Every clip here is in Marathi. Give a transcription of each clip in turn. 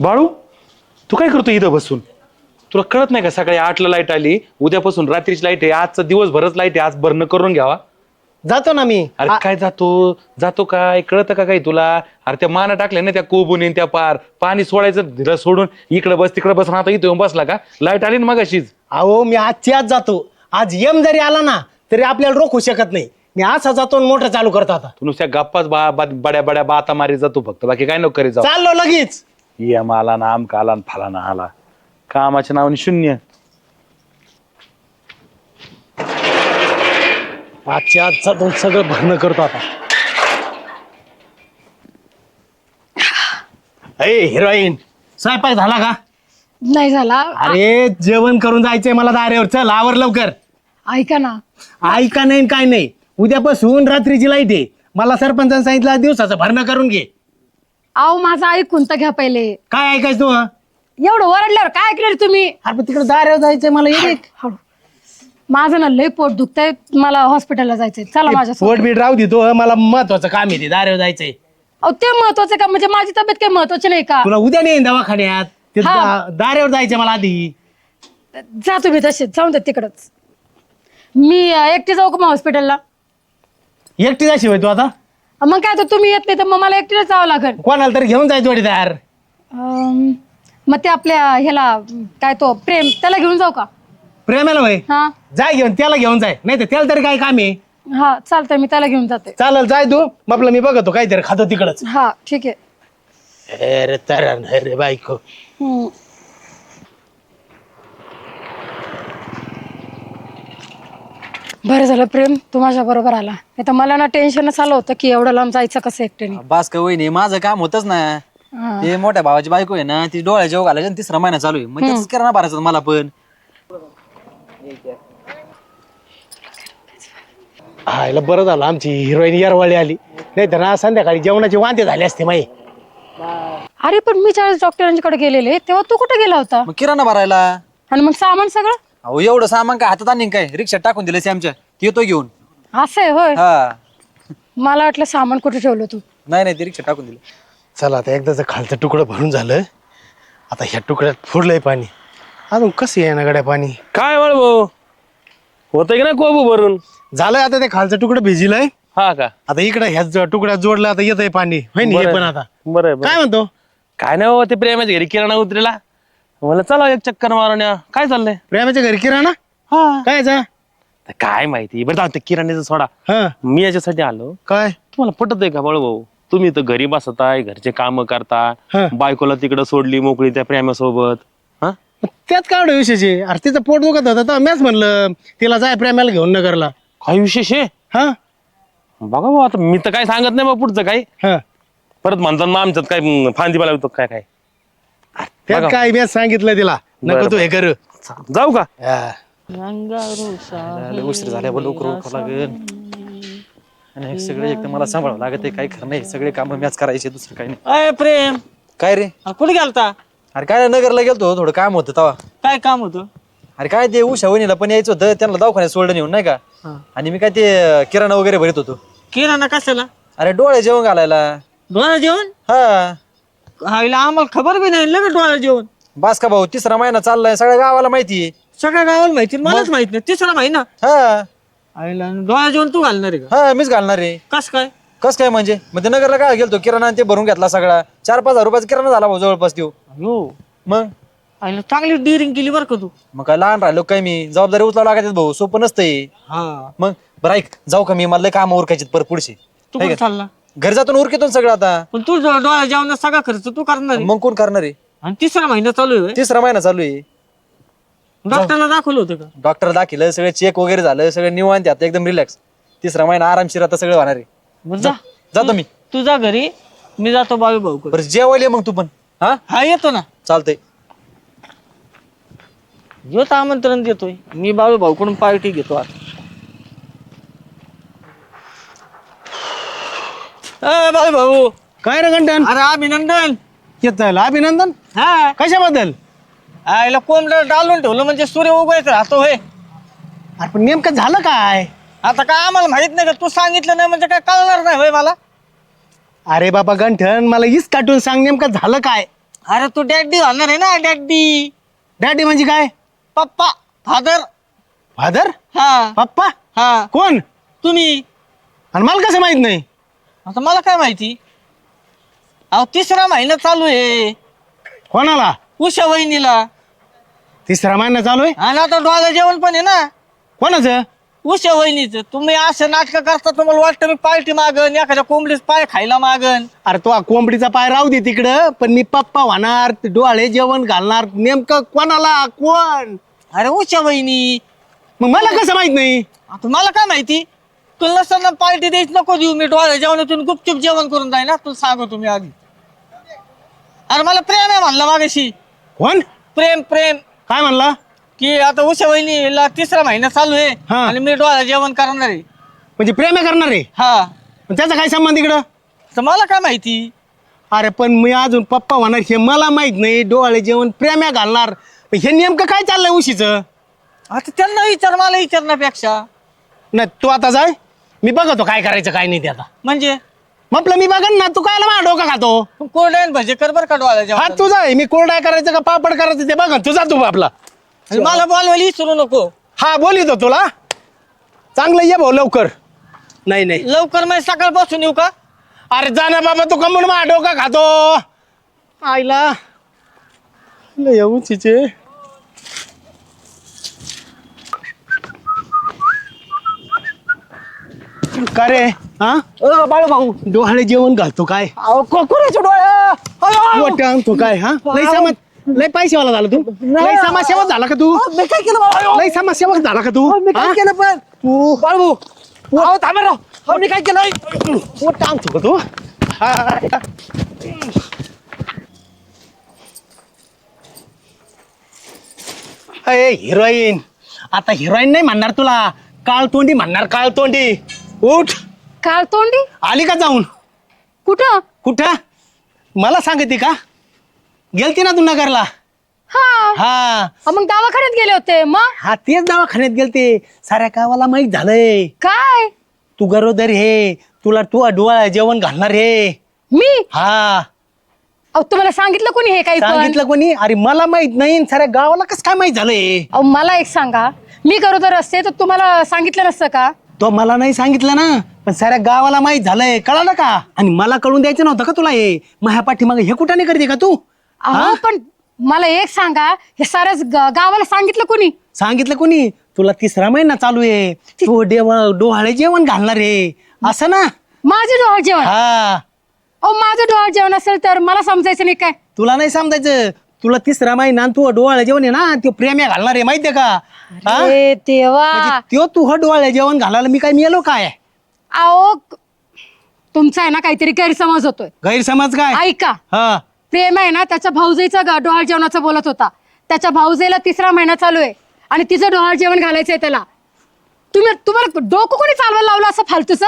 बाळू तू काय करतो इथं बसून? तुला कळत नाही का सकाळी आठला लाइट आली उद्यापासून रात्रीची लाइट आहे आजचा दिवसभरच लाइट आहे आज भरणं करून घ्यावा. जातो ना मी. अरे काय जातो? जातो काय? कळतं का काही तुला? अरे त्या माना टाकल्या ना त्या कोबुनी त्या पार. पाणी सोडायचं धीरं सोडून इकडे बस तिकडे बस आता इथं येऊन बसला का? लाइट आली ना मग अशीच अहो मी आजची आज जातो. आज यम जरी आला ना तरी आपल्याला रोखू शकत नाही. मी असा जातो मोटर चालू करतो आता. तू नुसत्या गप्पाच बा बा- बड्या बड्या बाता मारी जातो फक्त. बाकी काय नको करीत जाऊ. चाललो लगेच. यम आला ना आमका आला ना फलाना आला. कामाच्या नावाने शून्य. आजची आज जातो सगळं भरणं करतो आता. अरे हिरोईन. स्वयंपाक झाला का? नाही झाला. अरे जेवण करून जायचंय मला दारेवर चल आवर लवकर. ऐका ना. ऐका नाही न काय नाही. उद्यापासून रात्रीची लाइट आहे. मला सरपंचाने सांगितलं आज दिवसाचं भरणं करून घे. आहो माझं ऐकून तर घ्या पहिले. काय ऐकायचं तू? एवढं ओरडल्यावर काय ऐकलं रे तुम्ही? अरे पण तिकडे दारेवर जायचंय मला हळू माझं ना लय पोट दुखतंय. मला हॉस्पिटलला जायचंय. चला माझ्या पोट बीट राहू दे तो हं, मला महत्वाचं काम आहे ते दारेवर जायचंय. अहो ते महत्वाचं का? म्हणजे माझी तब्येत काही महत्वाची नाही का? तुला उद्या नेईन दवाखान्यात. ते हा. दा- दारेवर जायचंय मला आधी. जा तुम्ही तसेच जाऊन द्या तिकडच. मी अं, एकटी जाऊ का मग हॉस्पिटलला एकटी जायची होय तू आता? मग काय तर तुम्ही येत नाही तर मग मला एकटीला जावं लागेल. कोणाला तरी घेऊन जायचं जोडी तयार अं, मग ते आपल्या ह्याला काय तो प्रेम त्याला घेऊन जाऊ का? प्रेमाला भाई हा. जाय घेऊन त्याला घेऊन जाय. नाही तर त्याला तरी काय काम आहे? हा चालतंय मी त्याला घेऊन जाते. चालेल जाय तू. मग आपलं मी बघतो काहीतरी खातो तिकडच. हा ठीक आहे. अरे तर अरे बायको. हम्म. बरं झालं प्रेम तू माझ्या बरोबर आला. नाही तर मला ना टेन्शनच आलं होतं की एवढं लांब जायचं कसं एकट्याने? बास का वहिनी माझं काम होतच ना. हा. ते मोठ्या भावाची बायको आहे ना ती डोळ्या जेव घालायची आणि तिसरा महिना चालू आहे. मग त्याच करा भरायचं मला पण. आयला बरं झालं आमची हिरोईन येरवाळी आली. नाही तर ना संध्याकाळी जेवणाचे वांदे झाले असते माई. अरे पण मी ज्यावेळेस डॉक्टरांकडे गेलेले. तेव्हा तू कुठे गेला होता? मग किराणा भरायला. आणि मग सामान सगळं? अहो एवढं सामान काय हातात आणीन काय? रिक्षात टाकून दिले आमच्या ती येतो घेऊन. असं आहे होय? हा. मला वाटलं सामान कुठे ठेवलं तू. नाही नाही ती रिक्षा टाकून दिली. चला आता एकदाच खालचं तुकडं भरून झालं आता ह्या तुकड्यात फुडलंय पाणी. अजून कसं आहे ना गड्या पाणी? काय वळ भाऊ? होतं की ना कोबू भरून? झालंय आता ते खालचं तुकडं भिजिलंय. हा का? आता इकडे ह्या ज- तुकड्यात जोडलं आता येतंय पाणी. होय नाही हे पण आता. बरं काय म्हणतो? काय नाही ते प्रेमाच्या घरी किराणा उतरेला. मला चला एक चक्कर मारून या. काय चाललंय? प्रेमाच्या घरी किराणा? हा. काय जा? तर काय माहिती बरं जाऊ ते किराण्याचं सोडा. हा. मी याच्यासाठी आलो. काय? तुम्हाला पटत आहे का बळ भाऊ? तुम्ही तर घरी बसताय घरचे काम करता. बायकोला तिकडं सोडली मोकळी त्या प्रेमासोबत. हा? मग त्यात काय एवढं विशेष आहे? अरे तिचं पोट दुखत होतं तर मीच म्हणलं तिला जाय प्रेमाला घेऊन नगरला. काय विशेष आहे? हा? बघा भाऊ आता मी तर काय सांगत नाही बा पुढचं काही. हा. परत म्हणतात मग आमच्यात काय फांदी मला काय काय? त्यात. काय मी सांगितलं तिला. नको तू हे कर. जाऊ का? हा. लय उशीर झाल्या बरं लवकर उठावं लागेल. आणि हे सगळे एक तर मला सांभाळावं लागत आहे काही खरं नाही. सगळे काम मॅच करायचे दुसरं काही नाही. अय प्रेम. काय रे? अ, कुठे गेलता? अरे काय नाही, नगरला गेलतो थोडं काम होतं तेव्हा. काय काम होतं? अरे काय ते उषा वहिनीला पण यायचं होतं त्यांना दवाखान्यात सोडलं नेऊन नाही का? आणि मी काय ते अं, किराणा वगैरे भरीत होतो. किराणा कशाला? अरे डोळे जेवण घालायला. डोळा जेवण? हा. आईला आम्हाला खबर बी नाही लगेच डोळा जेवण. बास का भाऊ तिसरा महिना चाललाय सगळ्या गावाला माहिती आहे. सगळ्या गावाला माहिती मलाच माहीत नाही तिसरा महिना. हा. आईला डोळा जेवण तू घालणार आहे का? हा मीच घालणार आहे. कस काय? कस काय म्हणजे? मग ते नगरला काय गेलतो किराणा आणि ते भरून घेतला सगळा. चार पाच हजार रुपयाचा किराणा झाला भाऊ जवळपास त्यो. हो मग? आईला चांगली डिरिंग केली बरं का तू. मग काय लहान राहिलो काय मी? जबाबदारी उचलावं लागत भाऊ सोपं नसतंय. हा. मग? बरं ऐक जाऊ का मी? मला काम उरकायचे परत पुढचे. तू कुठे चालला? घरी जातो ना सगळं आता. पण तू जो- डोळा जेवणात सगळा खर्च तू करणार आहे. मग कोण करणार आहे? आणि तिसरा महिना चालू आहे तिसरा महिना चालू आहे. डॉक्टरला दाखवलं होतं का? डॉक्टर दाखिलं सगळं चेक वगैरे झालं सगळं निवांत आहे आता एकदम रिलॅक्स तिसरा महिना आरामशीर आता सगळं होणार आहे. मग जा. जातो मी तू जा घरी. मी जातो बाबी भाऊ बरं जेवायला ये मग तू पण. हा? हा येतो ना. चालतंय. योच आमंत्रण देतोय. मी बाबू भाऊकडून पार्टी घेतो आता. बाबू भाऊ. काय रे घंटन अरे अभिनंदन. येत अभिनंदन? हा. कशाबद्दल? आईला कोंबडं डालून ठेवलं म्हणजे सूर्य उगायचं राहतो होय. अरे पण नेमकं झालं काय? आता काय आम्हाला माहीत नाही का? तू सांगितलं नाही म्हणजे काय कळणार नाही होय मला? अरे बाबा गंठन मला हीच काटून सांग नेमकं झालं काय? अरे तू डॅडी होणार आहे ना डॅडी? डॅडी म्हणजे काय? पप्पा. फादर. फादर? हा. पप्पा? हा. कोण? तुम्ही. आणि मला कसं माहीत नाही? आता मला काय माहिती? अहो तिसरा महिना चालू आहे. कोणाला? उषा वहिनीला. तिसरा महिना चालू आहे? आणि आता डोळा जेवण पण आहे ना. कोणाचं? उषा वहिनीचं. तुम्ही असं नाटक करता तुम्हाला वाटतं मी पार्टी मागन एखाद्या कोंबडीच पाय खायला मागन. अरे तो कोंबडीचा पाय राहू दे तिकडं पण मी पप्पा होणार डोळे जेवण घालणार नेमकं कोणाला? कोण? अरे उषा वहिनी. मग मला कसं माहीत नाही? आता मला काय माहिती? तुला नसताना पार्टी द्यायची नको देऊ मी डोळ्या जेवणातून गुपचूप जेवण करून जाईन ना तुला सांगू तुम्ही आधी. अरे मला प्रेम आहे म्हणलं मागाशी. कोण? प्रेम प्रेम. काय म्हणला? की आता उषा वहिनीला तिसरा महिना चालू आहे हा. आणि मी डोळ्या जेवण करणार आहे. म्हणजे प्रेम करणार रे हा. त्याचा काय संबंध इकडं? तर मला काय माहिती? अरे पण मी अजून पप्पा होणार हे मला माहीत नाही डोळे जेवण प्रेम्या घालणार. पण हे नेमकं काय चाललंय उशीचं? आता त्यांना विचार मला विचारण्यापेक्षा. नाही तू आता जाय. मी बघतो काय करायचं काय नाही ते आता. म्हणजे? म्हटलं मी बघन ना तू काय माझा डोका खातो? कोरडे आणि भजे कर बरं का डोळ्या हा जेवण तू जाय मी कोरडाय करायचं का पापड करायचं ते बघ तू जा तू आपला. मला बोलवायला विचारू नको. हा बोलितो तुला. चांगलं ये भाऊ लवकर. नाही नाही. लवकर मी सकाळपासून येऊ का? अरे जा ना बाबा तू कमून मा डोका खातो. आईला. येऊ तिचे का रे? हा? बाळ भाऊ. डोहाळे जेवण घालतो काय? मोठं आणतो काय हा? लय समाज लय पैसेवाला झाला तू? लय समाजसेवक झाला का तू? मी काय केलं बाळू? लय समाजसेवक झाला का तू? मी काय हा? केलं पण? तू? बाळू अहो थांबा राव अहो, मी काय केलं? मोठं आणतो का तू? हा. अय हिरोईन. आता हिरोईन नाही म्हणणार तुला. काळ तोंडी म्हणणार काळ तोंडी उठ. काल तोंडी? आली का जाऊन? कुठं? कुठं? मला सांगते का? गेलती ना तू नगरला. हा. हा. अ, मग दवाखान्यात गेले होते मग? हा तेच दवाखान्यात गेलते. साऱ्या गावाला माहीत झालंय. काय? तू गरोदर हे. तुला तू डोळा जेवण घालणार हे. मी? हा. अहो तुम्हाला सांगितलं कोणी हे काही पण? सांगितलं कोणी? अरे मला माहीत नाही साऱ्या गावाला कस काय माहीत झालंय? अहो मला एक सांगा. मी गरोदर असते तर तुम्हाला सांगितलं नसतं का? तो मला नाही सांगितलं ना पण साऱ्या गावाला माहीत झालंय कळालं का? आणि मला कळून द्यायचं नव्हतं का तुला हे? माझ्या पाठीमागे हे कुठं नाही करते का तू? अहो पण मला एक सांगा हे ग- गावाला सांगितलं कोणी? सांगितलं कोणी? तुला तिसरा महिना चालू आहे. तू देव डोहाळे जेवण घालणार आहे. असं ना? माझं डोहाळ जेवण? हा. अहो माझं डोहाळ जेवण असेल तर मला समजायचं नाही काय? तुला नाही समजायचं. तुला तिसरा महिना आणि तू डोहाळे जेवण आहे ना तो प्रेम्या घालणार आहे माहितीये का? हा? ए देवा. म्हणजे तू डोहाळे जेवण घालायला मी काय मिळालो काय? अहो तुमचा आहे ना काहीतरी गैरसमज होतोय. गैरसमज काय? ऐका. हा. प्रेम आहे ना त्याच्या भाऊजाईचा ग- डोहाळ जेवणाचं बोलत होता. त्याच्या भाऊजाईला तिसरा महिना चालू आहे आणि तिचं डोहाळ जेवण घालायचंय त्याला. तुम्ही तुम्हाला डोकं कोणी चालवायला लावलं असं फालतूच?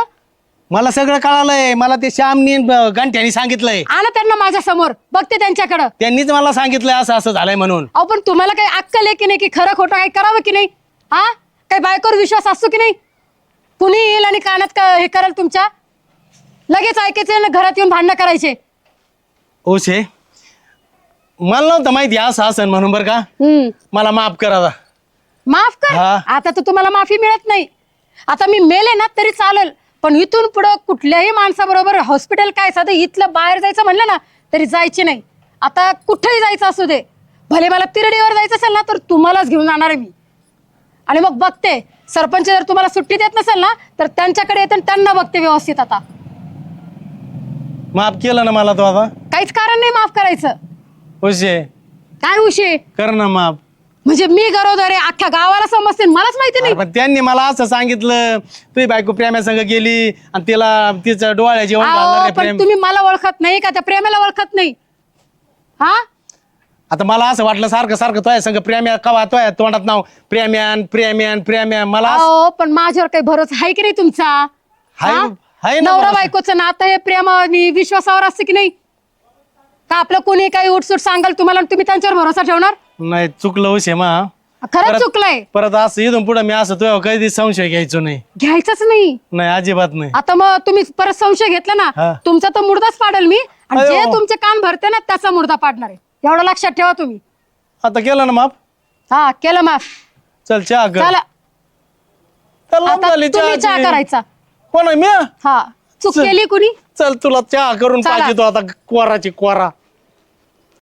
मला सगळं कळालंय. मला ते श्यामनी गंठ्यानी सांगितलंय. आणा त्यांना माझ्यासमोर. बघते त्यांच्याकडं. त्यांनीच मला सांगितलंय असं असं झालंय म्हणून. अहो पण तुम्हाला काही अक्कल आहे की नाही की खरं खोटं काही करावं की नाही? हा? काही बायकोवर विश्वास असतो की नाही? कुणी येईल आणि कानात का हे करेल तुमच्या? लगेच ऐकायचे आणि घरात येऊन भांडणं करायचे. ओशे मला नव्हतं माहिती असं असं म्हणून बरं का? हम्म. मला माफ करा. माफ कर? हा. आता तर तुम्हाला माफी मिळत नाही. आता मी मेले ना तरी चालेल. पण इथून पुढं कुठल्याही माणसाबरोबर हॉस्पिटल काय साधं इथलं बाहेर जायचं म्हणलं ना तरी जायची नाही. आता कुठेही जायचं असू दे भले मला तिरडीवर जायचं असेल ना तर तुम्हालाच घेऊन जाणार आहे मी. आणि मग बघते सरपंच जर तुम्हाला सुट्टी देत नसेल ना तर त्यांच्याकडे येते आणि त्यांना बघते व्यवस्थित आता. माफ केलं ना मला तो आता. काहीच कारण नाही माफ करायचं. ओशे काय उशे? कर ना माफ. म्हणजे मी गरोदर आहे अख्ख्या गावाला समजते मलाच माहिती नाही. अरे पण त्यांनी मला असं सांगितलं तुझी बायको प्रेम्या संग गेली आणि तिला तिचं डोळ्या जेवण घालणार अहो, आहे पण प्रेम. तुम्ही मला ओळखत नाही का? त्या प्रेमाला ओळखत नाही. हा? आता मला असं वाटलं सारखं सारखं तोय संग प्रेम्या कवा तोय तोंडात नाव प्रेम्यान प्रेम्यान प्रेम्या मला असं- अहो पण माझ्यावर काही भरोसा आहे की नाही तुमचा? हाय- हा? हाय ना नवरा भरोसा. बायकोचं नातं हे प्रेम आणि विश्वासावर असतं की नाही? का आपलं कोणी काही उठसूट सांगाल तुम्हाला आणि तुम्ही त्यांच्यावर भरोसा ठेवणार? नाही चुकलं ओशे मा. खरंच चुकलंय? परत असं इथून पुढे मी असं तुझ्या कधी संशय घ्यायचो नाही. घ्यायचंच नाही. नाही अजिबात नाही. आता मग तुम्ही परत संशय घेतला हा. ना तुमचा तर मुर्दाच पाडेल मी. आणि जे. तुमचे कान भरते ना त्याचा मुर्दा पाडणार आहे. एवढं लक्षात ठेवा तुम्ही. आता केलं ना माफ? हा केलं माफ. चल चहा कर. चला. चल लांब आता झाली तुम्ही चहा चहाची. करायचा. कोण आहे मी? हा. चूक चल. केली कुणी? चल तुला चहा करून चला. पाहिजे तो आता कोराची कोरा.